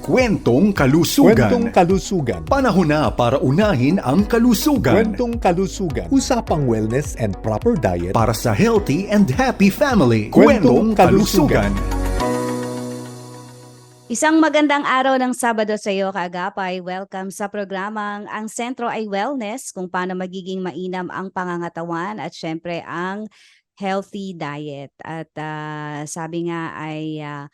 Kwentong Kalusugan. Kwentong kalusugan. Panahon na para unahin ang kalusugan. Kwentong kalusugan. Usapang wellness and proper diet. Para sa healthy and happy family. Kwentong Kalusugan. Isang magandang araw ng Sabado sa iyo, kaagapay. Welcome sa programang Ang Sentro ay Wellness, kung paano magiging mainam ang pangangatawan at syempre ang healthy diet. At ah, sabi nga ay ah,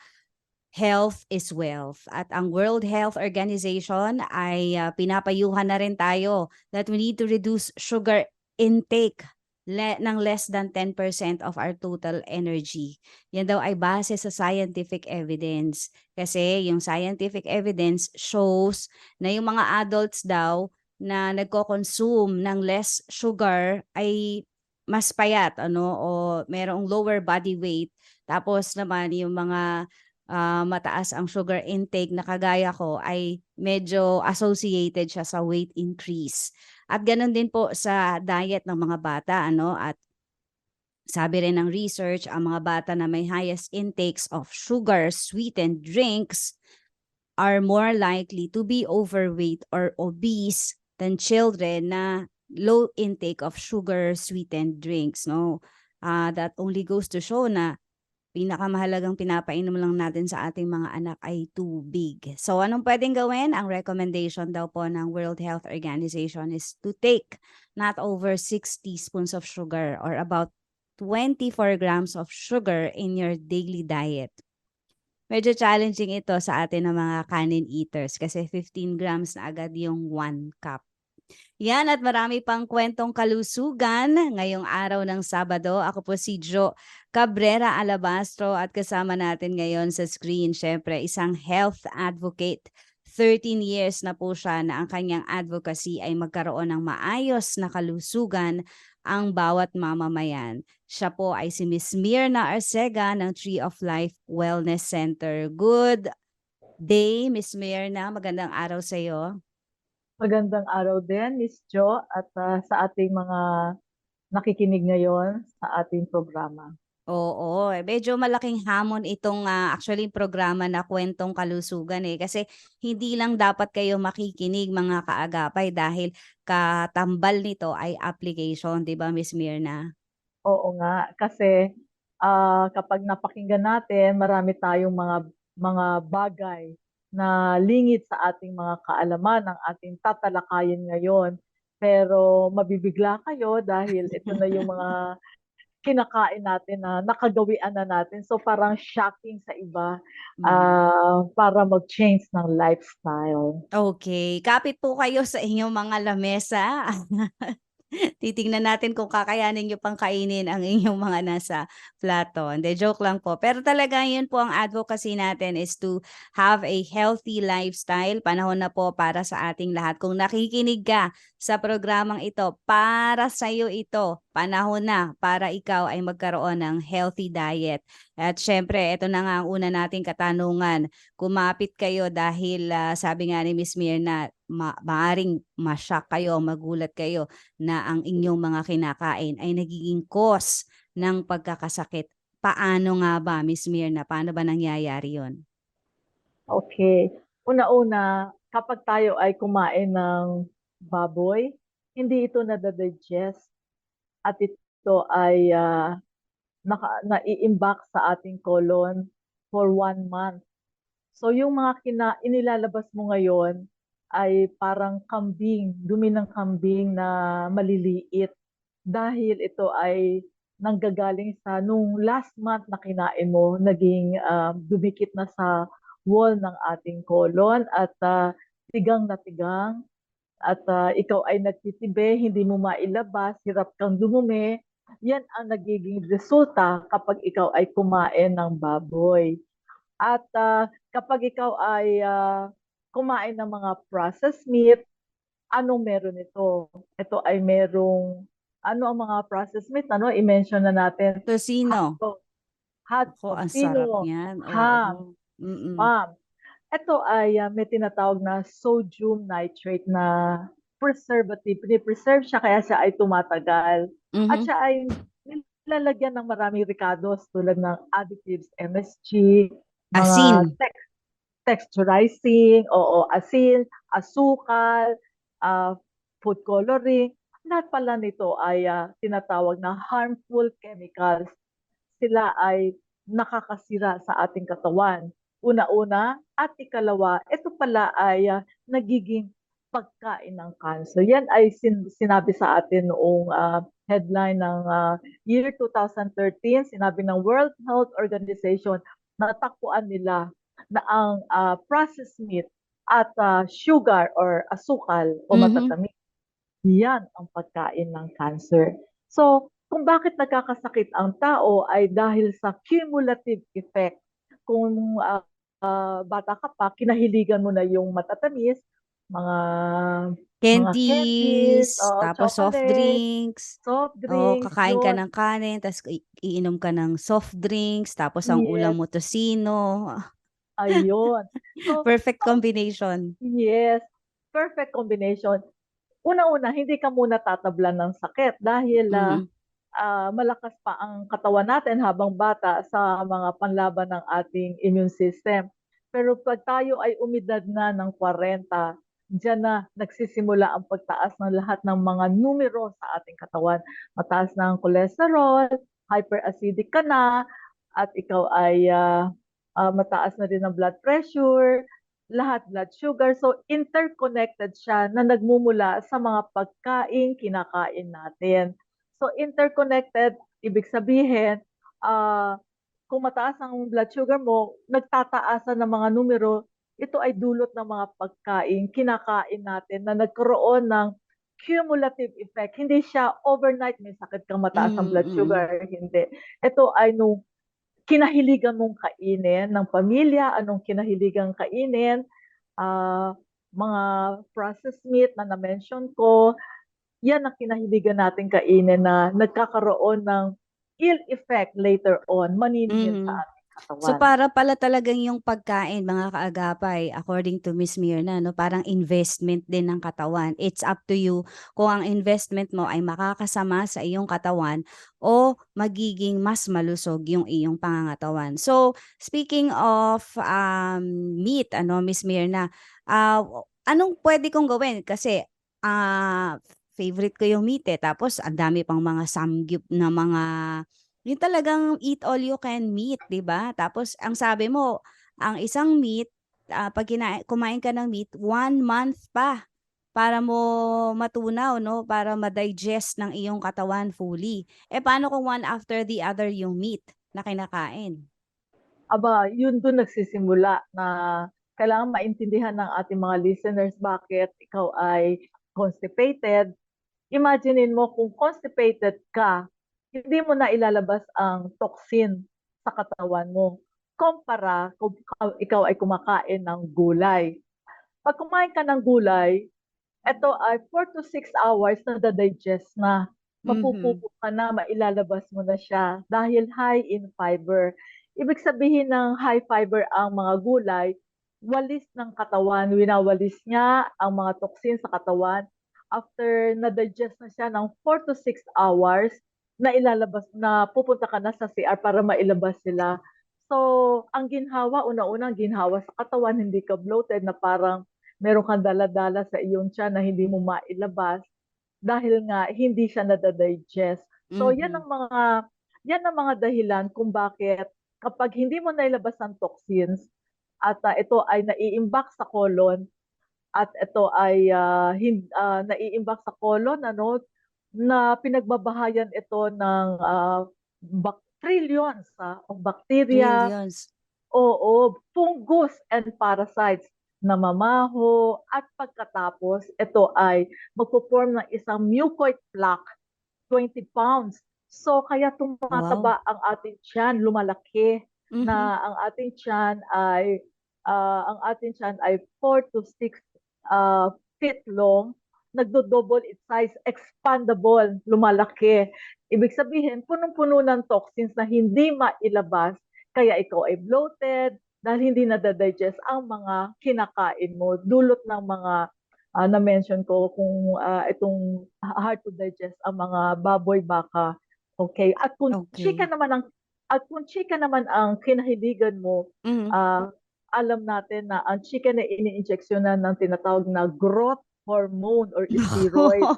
health is wealth. At ang World Health Organization ay ah, pinapayuhan na rin tayo that we need to reduce sugar intake le- ng less than 10% of our total energy. Yan daw ay base sa scientific evidence. Kasi yung scientific evidence shows na yung mga adults daw na nagko-consume ng less sugar ay mas payat ano o merong lower body weight tapos naman yung mga ah, mataas ang sugar intake na kagaya ko ay medyo associated siya sa weight increase. At ganun din po sa diet ng mga bata ano at sabi rin ng research, ang mga bata na may highest intakes of sugar sweetened drinks are more likely to be overweight or obese than children na low intake of sugar sweetened drinks no Ah, that only goes to show na pinakamahalagang pinapainom lang natin sa ating mga anak ay tubig. So anong pwedeng gawin? Ang recommendation daw po ng World Health Organization is to take not over 6 teaspoons of sugar or about 24 grams of sugar in your daily diet. Medyo challenging ito sa atin ng mga kanin eaters kasi 15 grams na agad yung 1 cup. Yan at marami pang kwentong kalusugan ngayong araw ng Sabado. Ako po si Jo Cabrera Alabastro at kasama natin ngayon sa screen, syempre, isang health advocate. 13 years na po siya na ang kanyang advocacy ay magkaroon ng maayos na kalusugan ang bawat mamamayan. Siya po ay si Miss Mirna Arcega ng Tree of Life Wellness Center. Good day, Miss Mirna. Magandang araw sa iyo. Magandang araw din, Miss Jo, at ah, sa ating mga nakikinig ngayon sa ating programa. Oo, eh, medyo malaking hamon itong ah, actually programa na kwentong kalusugan eh kasi hindi lang dapat kayo makikinig mga kaagapay dahil katambal nito ay application, 'di ba Miss Mirna? Oo nga, kasi ah, kapag napakinggan natin, marami tayong mga mga bagay na lingid sa ating mga kaalaman ng ating tatalakayin ngayon. Pero mabibigla kayo dahil ito na yung mga kinakain natin na nakagawian na natin. So parang shocking sa iba ah, para mag-change ng lifestyle. Okay, kapit po kayo sa inyong mga lamesa. Titingnan natin kung kakayanin niyo pang kainin ang inyong mga nasa plato. Hindi, joke lang po. Pero talaga yun po ang advocacy natin is to have a healthy lifestyle. Panahon na po para sa ating lahat. Kung nakikinig ka sa programang ito, para sa iyo ito. Panahon na para ikaw ay magkaroon ng healthy diet. At syempre, ito na nga ang una nating katanungan. Kumapit kayo dahil ah, sabi nga ni Miss Mirna, ma- maaring masyak kayo, magulat kayo na ang inyong mga kinakain ay nagiging cause ng pagkakasakit. Paano nga ba, Miss Mirna? Paano ba nangyayari yon? Okay. Una-una, kapag tayo ay kumain ng baboy, hindi ito nadadigest at ito ay ah, naka, nai-imbak sa ating colon for one month. So yung mga kina, inilalabas mo ngayon ay parang kambing, dumi ng kambing na maliliit. Dahil ito ay nanggagaling sa nung last month na kinain mo, naging ah, dumikit na sa wall ng ating colon at ah, tigang na tigang. At ah, ikaw ay nagtitibe, hindi mo mailabas, hirap kang dumumi, yan ang nagiging resulta kapag ikaw ay kumain ng baboy. At ah, kapag ikaw ay ah, kumain ng mga processed meat, anong meron ito? Ito ay merong, ano ang mga processed meat? Ano, i-mention na natin. Tosino. Hotdog, hot Ako, ang sarap tocino, niyan. Ham, Mm-mm. Ma'am, ito ay ah, may tinatawag na sodium nitrate na preservative. Pinipreserve siya kaya siya ay tumatagal. At Mhm. siya ay nilalagyan ng maraming ricados tulad ng additives, MSG, mga Asin. tex- texturizing, oo, asin, asukal, ah, food coloring, lahat pala nito ay ah, tinatawag na harmful chemicals. Sila ay nakakasira sa ating katawan. Una-una at ikalawa, ito pala ay ah, nagiging pagkain ng cancer. Yan ay sin- sinabi sa atin noong ah, headline ng ah, year 2013, sinabi ng World Health Organization na takpuan nila na ang ah, processed meat at ah, sugar or asukal o Mhm. matatamis, yan ang pagkain ng cancer. So, kung bakit nagkakasakit ang tao ay dahil sa cumulative effect. Kung ah, ah, bata ka pa, kinahiligan mo na yung matatamis, mga Candies, candies, oo, tapos soft chocolate, drinks. soft Oo, drinks, kakain ka yun. ng kanin, i iinom ka ng soft drinks, tapos ang ulam Yes. mo tocino. Ayun. So, Perfect combination. Yes, perfect combination. Una-una, hindi ka muna tatablan ng sakit dahil ah, Mm. ah, malakas pa ang katawan natin habang bata sa mga panlaban ng ating immune system. Pero pag tayo ay umidad na ng 40, diyan na nagsisimula ang pagtaas ng lahat ng mga numero sa ating katawan. Mataas na ang cholesterol, hyperacidic ka na, at ikaw ay ah, ah, mataas na rin ang blood pressure, lahat blood sugar. So interconnected siya na nagmumula sa mga pagkain kinakain natin. So interconnected, ibig sabihin, ah, kung mataas ang blood sugar mo, nagtataasan ng mga numero, ito ay dulot ng mga pagkain kinakain natin na nagkaroon ng cumulative effect. Hindi siya overnight may sakit kang mataas ang Mm, blood mm. sugar, hindi. Ito ay nung kinahiligan mong kainin ng pamilya, anong kinahiligan kainin, ah, mga processed meat na na-mention ko, yan ang kinahiligan natin kainin na nagkakaroon ng ill effect later on, maniningil Mhm. sa ating katawan. So para pala talagang yung pagkain mga kaagapay according to Miss Mirna no parang investment din ng katawan. It's up to you kung ang investment mo ay makakasama sa iyong katawan o magiging mas malusog yung iyong pangangatawan. So speaking of um, meat ano Miss Mirna, ah, anong pwede kong gawin kasi ah favorite ko yung meat eh tapos ang dami pang mga samgyup na mga yung talagang eat all you can meat, 'di ba? Tapos ang sabi mo, ang isang meat, ah, pag kina kumain ka ng meat, one month pa para mo matunaw 'no, para ma-digest ng iyong katawan fully. Eh, paano kung one after the other yung meat na kinakain? Aba, yun dun nagsisimula na kailangan maintindihan ng ating mga listeners bakit ikaw ay constipated. Imaginein mo kung constipated ka, hindi mo na ilalabas ang toxin sa katawan mo. Kumpara kung ka- ikaw ay kumakain ng gulay. Pag kumain ka ng gulay, ito ay 4 to 6 hours na digest na. Mapupupo ka na, mailalabas mo na siya dahil high in fiber. Ibig sabihin ng high fiber ang mga gulay, walis ng katawan, winawalis niya ang mga toxin sa katawan. After na-digest na siya ng 4 to 6 hours, na ilalabas na pupunta ka na sa CR para mailabas sila. So, ang ginhawa, una-una, ang ginhawa sa katawan, hindi ka bloated na parang meron kang dala-dala sa iyong tiyan na hindi mo mailabas dahil nga hindi siya nadadigest. So, yan Mhm. ang mga yan ang mga dahilan kung bakit kapag hindi mo nailabas ang toxins at ah, ito ay naiimbak sa colon at ito ay ah, hin- ah, naiimbak sa colon ano na pinagbabahayan ito ng ah, bak- trillions ah, of bacteria, Trillions. Oo, fungus and parasites na mamaho at pagkatapos ito ay magpo-form ng isang mucoid plaque, 20 pounds. So kaya tumataba ang ating tiyan, lumalaki Mhm. na ang ating tiyan ay ah, ang ating tiyan ay 4 to 6 ah, feet long, nagdo-double its size, expandable, lumalaki. Ibig sabihin, punong-puno ng toxins na hindi mailabas, kaya ikaw ay bloated, dahil hindi nadadigest ang mga kinakain mo, dulot ng mga ah, na-mention ko kung ah, itong hard to digest ang mga baboy, baka, okay? At kung Okay. chika naman ang at kung chika naman ang kinahiligan mo, Mhm. ah, alam natin na ang chicken ay ini-injeksyonan ng tinatawag na growth hormone or steroid.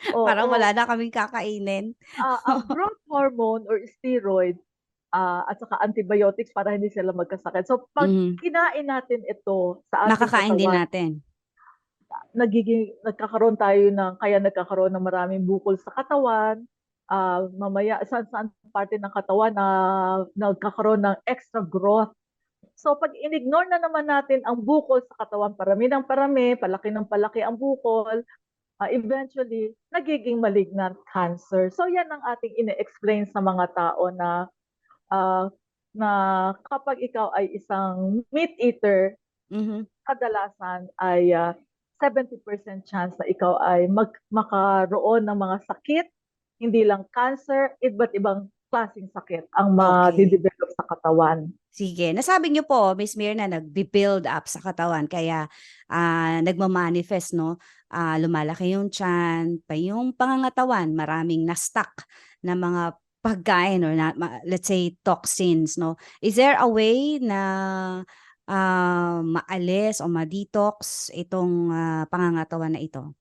Parang Oo. wala na kaming kakainin. Ah, ang growth hormone or steroid ah, at saka antibiotics para hindi sila magkasakit. So pag Mhm. kinain natin ito sa ating Nakakain din katawan, natin. nagiging nagkakaroon tayo ng kaya nagkakaroon ng maraming bukol sa katawan. Ah, mamaya saan saan parte ng katawan na nagkakaroon ng extra growth. So pag inignore na naman natin ang bukol sa katawan, parami ng parami, palaki ng palaki ang bukol, ah, eventually nagiging malignant cancer. So yan ang ating ine-explain sa mga tao na ah, na kapag ikaw ay isang meat eater, Mhm. kadalasan ay ah, 70% chance na ikaw ay mag makaroon ng mga sakit, hindi lang cancer, iba't ibang klaseng sakit ang Okay. madidevelop sa katawan. Sige. Nasabi niyo po, Miss Mirna, nagbi-build up sa katawan kaya ah, nagma-manifest, no? Ah, lumalaki yung tiyan, pa yung pangangatawan, maraming na-stuck na mga pagkain or na, ma- let's say toxins, no? Is there a way na ah, maalis o ma-detox itong ah, pangangatawan na ito?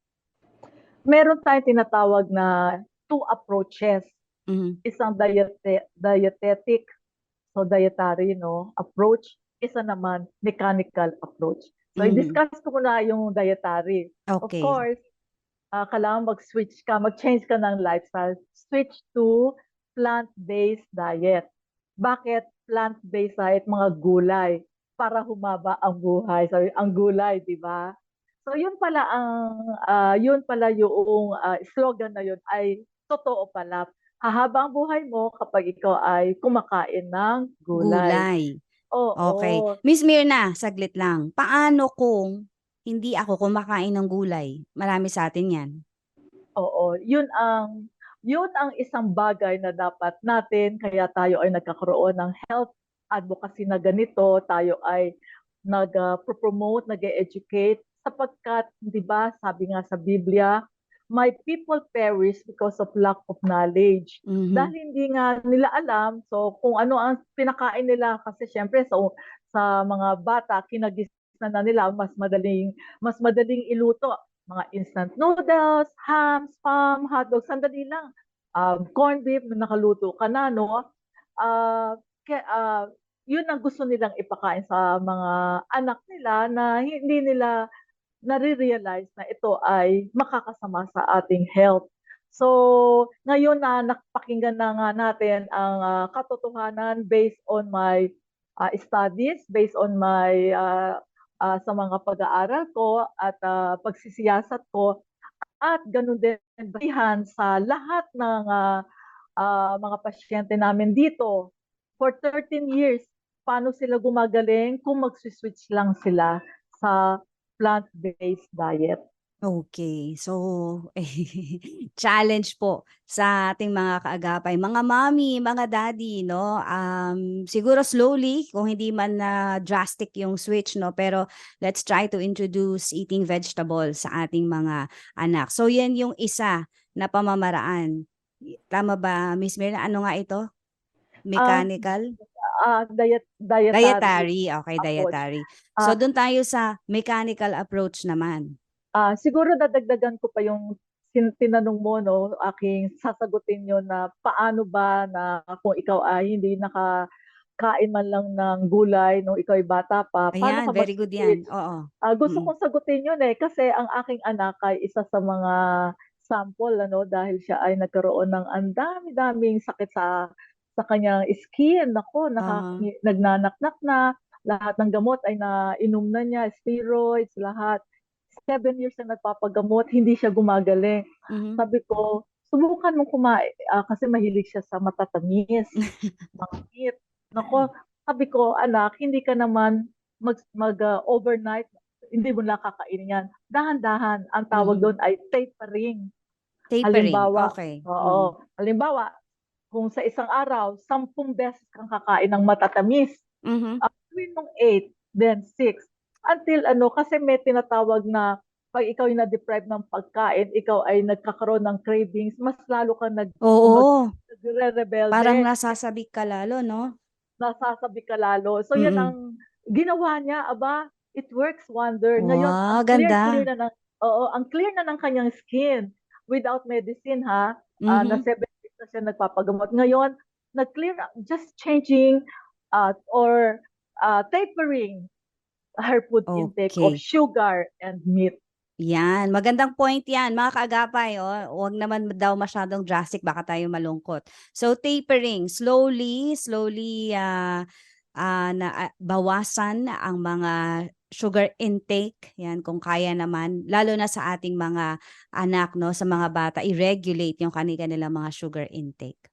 Meron tayong tinatawag na two approaches. Mhm. Isang diete, dietetic, so dietary no, approach. Isa naman mechanical approach. So Mhm. i-discuss ko muna yung dietary. Of Okay. course, ah, kailangan mag-switch ka, mag-change ka ng lifestyle. Switch to plant-based diet. Bakit plant-based diet? Mga gulay para humaba ang buhay. Sabi, ang gulay, di ba? So yun pala ang ah, yun pala yung ah, slogan na yun ay totoo pala. Hahaba ang buhay mo kapag ikaw ay kumakain ng gulay. Gulay. Oo. Okay. Miss Mirna, saglit lang. Paano kung hindi ako kumakain ng gulay? Marami sa atin yan. Oo, yun ang yun ang isang bagay na dapat natin kaya tayo ay nagkakaroon ng health advocacy na ganito, tayo ay nag-promote, nag-educate sapagkat 'di ba, sabi nga sa Biblia, my people perish because of lack of knowledge. Mhm. Dahil hindi nga nila alam, so kung ano ang pinakain nila kasi syempre sa sa mga bata kinagisnan na nila mas madaling mas madaling iluto mga instant noodles, ham, spam, hotdog, sandali lang. Um, corned beef, nakaluto ka na, no? Ah, kaya, ah, yun ang gusto nilang ipakain sa mga anak nila na hindi nila nare-realize na ito ay makakasama sa ating health. So, ngayon na napakinggan na nga natin ang ah, katotohanan based on my ah, studies, based on my ah, ah, sa mga pag-aaral ko at ah, pagsisiyasat ko at ganun din basihan sa lahat ng ah, ah, mga pasyente namin dito for 13 years paano sila gumagaling kung mag-switch lang sila sa plant-based diet. Okay. So, challenge po sa ating mga kaagapay. Mga mommy, mga daddy, no? Um, siguro slowly, kung hindi man na drastic yung switch, no? Pero let's try to introduce eating vegetables sa ating mga anak. So, yan yung isa na pamamaraan. Tama ba, Miss Mirna? Ano nga ito? Mechanical? Ah, diet dietary. dietary. Okay, approach. dietary. So, Ah. doon tayo sa mechanical approach naman. Ah, siguro dadagdagan ko pa yung tin- tinanong mo no, aking sasagutin yun na paano ba na kung ikaw ay hindi nakakain man lang ng gulay nung ikaw ay bata pa, paano Ayan, ka very good yan. Oo. Ah, gusto Mm. kong sagutin yun eh kasi ang aking anak ay isa sa mga sample ano dahil siya ay nagkaroon ng ang dami-daming sakit sa sa kanyang skin. Nako, naka, Ah. nagnanaknak na. Lahat ng gamot ay nainom na niya, steroids, lahat. Seven years na nagpapagamot, hindi siya gumagaling. Mhm. Sabi ko, subukan mong kumain ah, kasi mahilig siya sa matatamis, meat. Nako, sabi ko, anak, hindi ka naman mag, mag ah, overnight, hindi mo lang kakainin yan. Dahan-dahan, ang tawag Mhm. doon ay tapering. Tapering. Halimbawa, Okay. Oo. Halimbawa, kung sa isang araw, sampung beses kang kakain ng matatamis, mm-hmm. uh, gawin mong eight, then six. Until ano, kasi may tinatawag na pag ikaw ay na-deprive ng pagkain, ikaw ay nagkakaroon ng cravings, mas lalo ka nag- Oo. nagre-rebel. Parang nasasabik ka lalo, no? Nasasabik ka lalo. So, mm-hmm. yan ang ginawa niya, aba, it works wonder. Wow, Ngayon, ang ganda. Clear, clear na ng, oo, ang clear na ng kanyang skin without medicine, ha? Ah, mm-hmm. Uh, na 7 na siya nagpapagamot. Ngayon, nag-clear na, just changing uh, or uh, tapering her food intake of Okay. sugar and meat. Yan, magandang point yan. Mga kaagapay, oh, huwag naman daw masyadong drastic, baka tayo malungkot. So tapering, slowly, slowly ah ah, na ah, bawasan ang mga sugar intake, yan kung kaya naman, lalo na sa ating mga anak, no, sa mga bata, i-regulate yung kanilang mga sugar intake.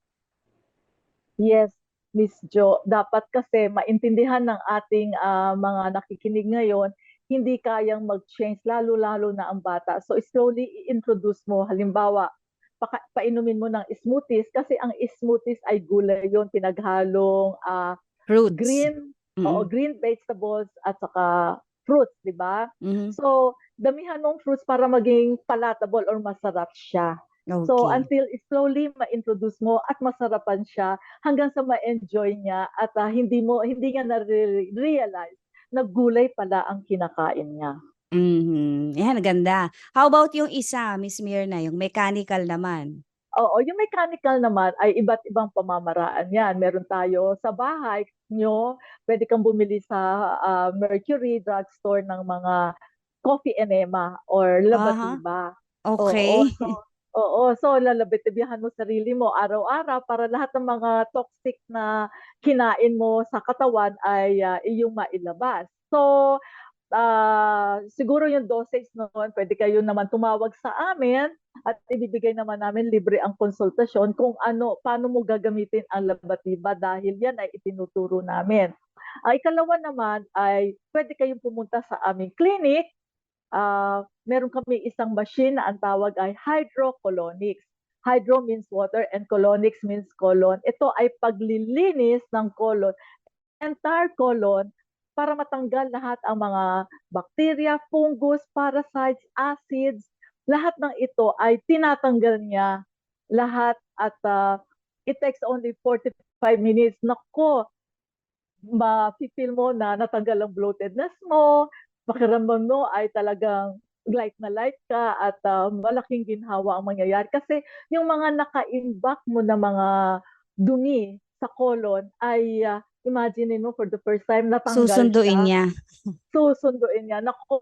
Yes, Miss Jo, dapat kasi maintindihan ng ating ah, mga nakikinig ngayon, hindi kayang mag-change, lalo-lalo na ang bata. So slowly i-introduce mo, halimbawa, paka, painumin mo ng smoothies kasi ang smoothies ay gulay yon pinaghalong ah, Fruits. green, oo, Mm-mm. green vegetables at saka fruits, di ba? Mhm. So, damihan mong fruits para maging palatable or masarap siya. So, Okay. until slowly ma-introduce mo at masarapan siya hanggang sa ma-enjoy niya at ah, hindi mo hindi niya na-realize na gulay pala ang kinakain niya. Mhm. Yan, ganda. How about yung isa, Miss Mirna, yung mechanical naman? Oo, yung mechanical naman ay iba't ibang pamamaraan yan. Meron tayo sa bahay nyo, pwede kang bumili sa ah, Mercury drugstore ng mga coffee enema or labatiba. Okay. Oo, so, oo, so lalabitibihan mo sarili mo araw-araw para lahat ng mga toxic na kinain mo sa katawan ay ah, iyong mailabas. So, ah, siguro yung dosage noon, pwede kayo naman tumawag sa amin at ibibigay naman namin libre ang konsultasyon kung ano, paano mo gagamitin ang labatiba dahil yan ay itinuturo namin. Ang ikalawa naman ay pwede kayong pumunta sa aming clinic ah meron kami isang machine na ang tawag ay hydrocolonics. Hydro means water and colonics means colon. Ito ay paglilinis ng colon, entire colon, para matanggal lahat ang mga bacteria, fungus, parasites, acids. Lahat ng ito ay tinatanggal niya lahat at ah, it takes only 45 minutes. Nako, ma-feel mo na natanggal ang bloatedness mo, pakiramdam mo ay talagang light na light ka at ah, malaking ginhawa ang mangyayari. Kasi yung mga naka-imbak mo na mga dumi sa colon ay uh, imagine mo for the first time natanggal Susunduin siya. niya. Susunduin niya. Nako,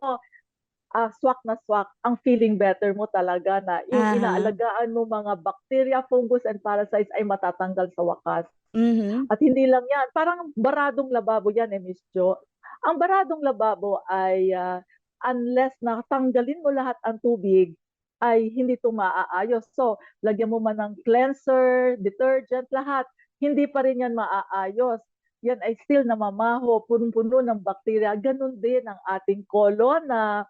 ah, swak na swak. Ang feeling better mo talaga na yung Aha. inaalagaan mo mga bacteria, fungus, and parasites ay matatanggal sa wakas. Mhm. At hindi lang yan, parang baradong lababo yan eh, Miss Jo. Ang baradong lababo ay ah, unless na tanggalin mo lahat ang tubig, ay hindi ito maaayos. So, lagyan mo man ng cleanser, detergent, lahat, hindi pa rin yan maaayos. Yan ay still namamaho, punong-puno ng bakterya. Ganon din ang ating colon na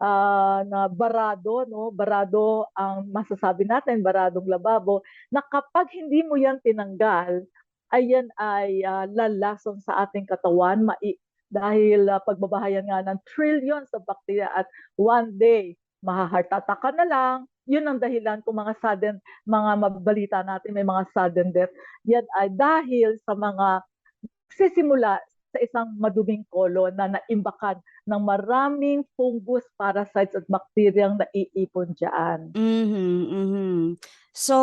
ah, na barado, no? Barado ang masasabi natin, baradong lababo, na kapag hindi mo yan tinanggal, ayan ay ah, lalason sa ating katawan mai dahil ah, pagbabahayan nga ng trillions of bacteria at one day maha-heart attack ka na lang. Yun ang dahilan kung mga sudden, mga mabalita natin may mga sudden death. Yan ay dahil sa mga sisimula sa isang maduming kolon na naimbakan ng maraming fungus, parasites at bakteryang naiipon dyan. Mhm, mhm. So,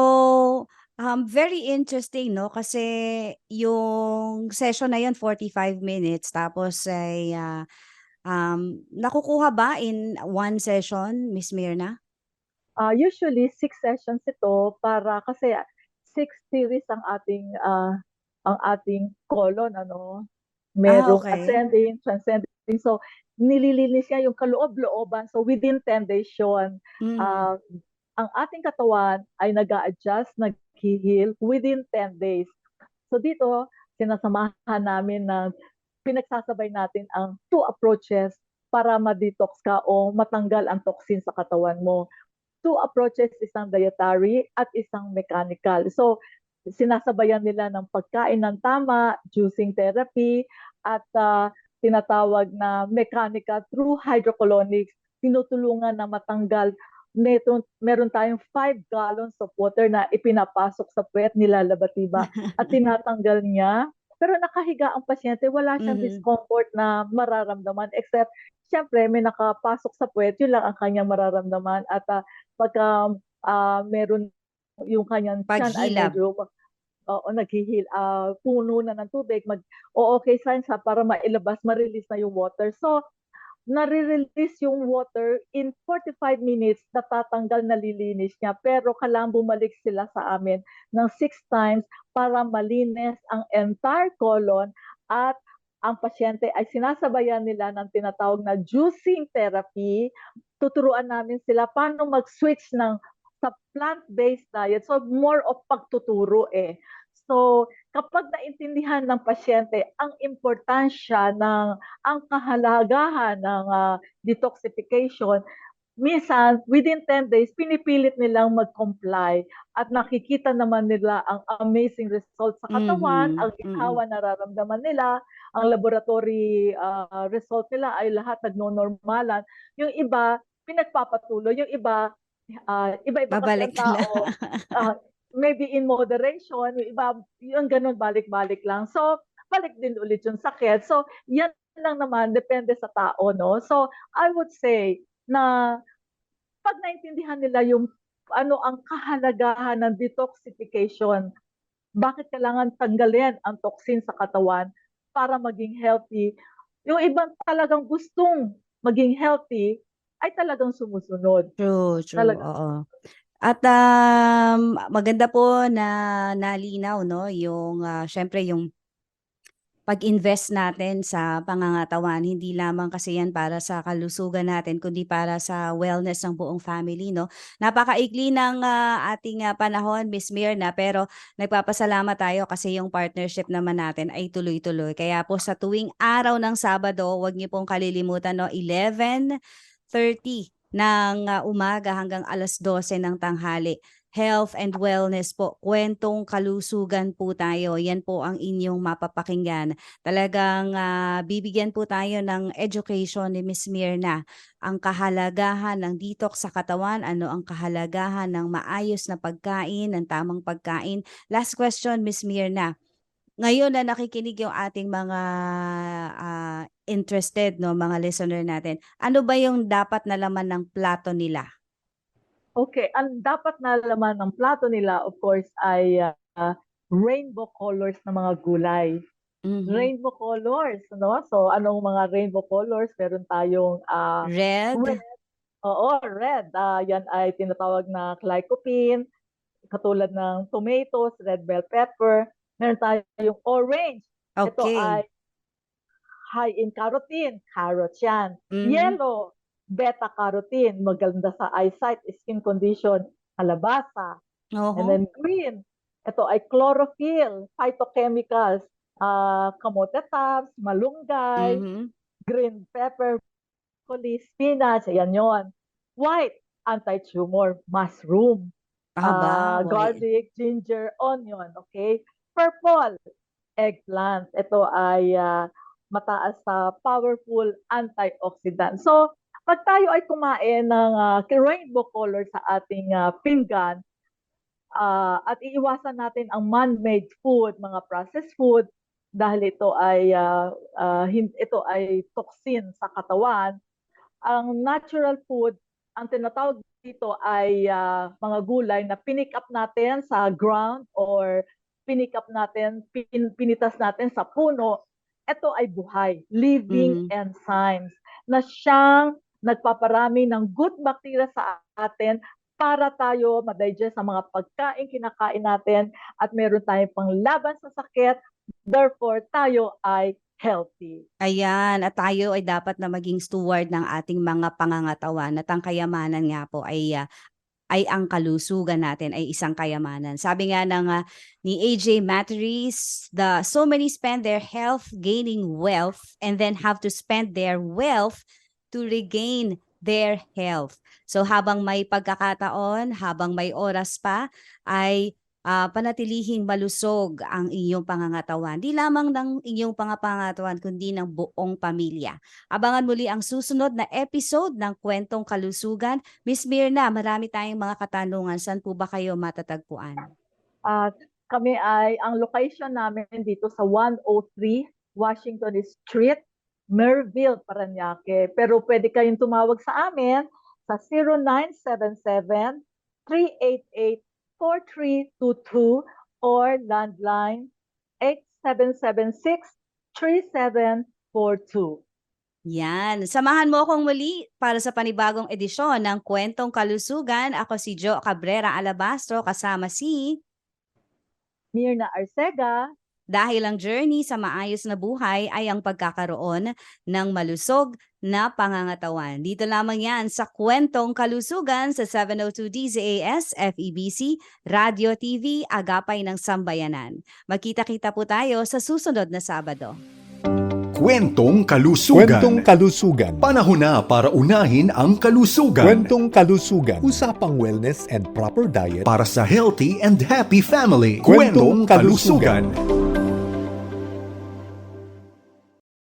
um, very interesting, no? Kasi yung session na yun, 45 minutes, tapos ay, ah, um, nakukuha ba in one session, Miss Mirna? Ah, usually, six sessions ito para kasi six series ang ating ah, ang ating colon, ano? Merong okay. ascending, transcending. So, nililinis niya yung kaloob-looban. So, within 10 days yun. Mhm. Ah, ang ating katawan ay nag adjust nag-heal within 10 days. So, dito, sinasamahan namin na pinagsasabay natin ang two approaches para ma-detox ka o matanggal ang toxin sa katawan mo. Two approaches, isang dietary at isang mechanical. So, sinasabayan nila ng pagkain ng tama, juicing therapy, at ah, tinatawag na mechanical through hydrocolonics. Tinutulungan na matanggal. Meron, meron tayong 5 gallons of water na ipinapasok sa puwet nila labatiba at tinatanggal niya. pero nakahiga ang pasyente, wala siyang Mhm. discomfort na mararamdaman except siyempre may nakapasok sa puwet, yun lang ang kanyang mararamdaman at, ah, pagka, ah, meron yung kanyang tiyan ay medyo oo, naghihil ah, puno na ng tubig, mag o-okey signs siya para mailabas, ma-release na yung water. So, nare-release yung water in 45 minutes, natatanggal, nalilinis niya, pero kailangan bumalik sila sa amin ng 6 times para malinis ang entire colon at ang pasyente ay sinasabayan nila ng tinatawag na juicing therapy. Tuturuan namin sila paano mag-switch ng sa plant-based diet. So, more of pagtuturo eh. So, kapag naintindihan ng pasyente ang importansya ng ang kahalagahan ng, ah, detoxification, minsan within 10 days pinipilit nilang mag-comply at nakikita naman nila ang amazing results sa katawan, Mhm, ang mm. ginhawa nararamdaman nila, ang laboratory, ah, result nila ay lahat nagno-normalan. Yung iba pinagpapatuloy, yung iba, ah, iba-iba kasi Babalik ang tao, ah, maybe in moderation, yung iba yung gano'n balik-balik lang. So, balik din ulit yung sakit. So, yan lang naman depende sa tao 'no. So, I would say na 'pag naintindihan nila yung ano ang kahalagahan ng detoxification, bakit kailangan tanggalin ang toxin sa katawan para maging healthy. Yung ibang talagang gustong maging healthy ay talagang sumusunod. True, true, Talaga. oo. At, um, maganda po na nalinaw 'no, yung, ah, siyempre yung pag-invest natin sa pangangatawan. Hindi lamang kasi yan para sa kalusugan natin kundi para sa wellness ng buong family 'no. Napakaikli ng, ah, ating, ah, panahon Miss Mirna, pero nagpapasalamat tayo kasi yung partnership naman natin ay tuloy-tuloy. Kaya po sa tuwing araw ng Sabado, wag niyo pong kalilimutan 'no, 11:30 ng, ah, umaga hanggang 12:00 ng tanghali. Health and wellness po, kuwentong kalusugan po tayo. Yan po ang inyong mapapakinggan. Talagang, ah, bibigyan po tayo ng education ni Miss Mirna. Ang kahalagahan ng detox sa katawan, ano ang kahalagahan ng maayos na pagkain, ng tamang pagkain. Last question Miss Mirna, ngayon na nakikinig yung ating mga, ah, interested 'no, mga listener natin, ano ba yung dapat na laman ng plato nila? Okay, ang dapat na laman ng plato nila of course ay, ah, rainbow colors na mga gulay. Mhm. Rainbow colors 'no, so anong mga rainbow colors? Meron tayong, ah, Red? red oo, red, ah, yan ay tinatawag na lycopene, katulad ng tomatoes, red bell pepper. Meron tayong orange, ito Okey. ay high in carotene, carrots yan. Mhm. Yellow, beta-carotene, maganda sa eyesight, skin condition, kalabasa. And Oo. then green, ito ay chlorophyll, phytochemicals, ah, kamote tops, malunggay, Mhm. green pepper, broccoli, spinach, ayan yon. White, anti-tumor, mushroom, ah, white. garlic, ginger, onion, okay? Purple, eggplant. Ito ay, ah, mataas sa powerful antioxidant. So, 'pag tayo ay kumain ng, ah, rainbow color sa ating, ah, pinggan, ah, at iiwasan natin ang man-made food, mga processed food, dahil ito ay, ah, hin ito ay toxin sa katawan. Ang natural food, ang tinatawag dito ay, ah, mga gulay na pinick up natin sa ground or pinick up natin, pin pinitas natin sa puno. Ito ay buhay, living Mhm. enzymes na siyang nagpaparami ng good bacteria sa atin para tayo ma-digest ang mga pagkaing kinakain natin at meron tayong panglaban sa sakit, therefore tayo ay healthy. Ayan, at tayo ay dapat na maging steward ng ating mga pangangatawan at ang kayamanan nga po ay, ah, ay ang kalusugan natin ay isang kayamanan. Sabi nga ng, ah, ni AJ Matthews, the so many spend their health gaining wealth and then have to spend their wealth to regain their health. So habang may pagkakataon, habang may oras pa ay, ah, panatilihing malusog ang inyong pangangatawan. Di lamang ng inyong mga pangangatawan kundi ng buong pamilya. Abangan muli ang susunod na episode ng Kwentong Kalusugan. Miss Mirna, marami tayong mga katanungan. Saan po ba kayo matatagpuan? At kami ay, ang location namin dito sa 103 Washington Street, Merville, Paranaque. Pero pwede kayong tumawag sa amin sa 0977-388-4322 or landline 8776-3742. Yan. Samahan mo akong muli para sa panibagong edisyon ng Kwentong Kalusugan. Ako si Jo Cabrera Alabastro kasama si Mirna Arcega, dahil ang journey sa maayos na buhay ay ang pagkakaroon ng malusog na pangangatawan. Dito lamang yan sa Kwentong Kalusugan sa 702 DZAS FEBC Radio TV Agapay ng Sambayanan. Magkita-kita po tayo sa susunod na Sabado. Kwentong Kalusugan. Kwentong Kalusugan. Panahon na para unahin ang kalusugan. Kwentong Kalusugan. Usapang wellness and proper diet. para sa healthy and happy family. Kwentong Kwentong Kalusugan. Kalusugan.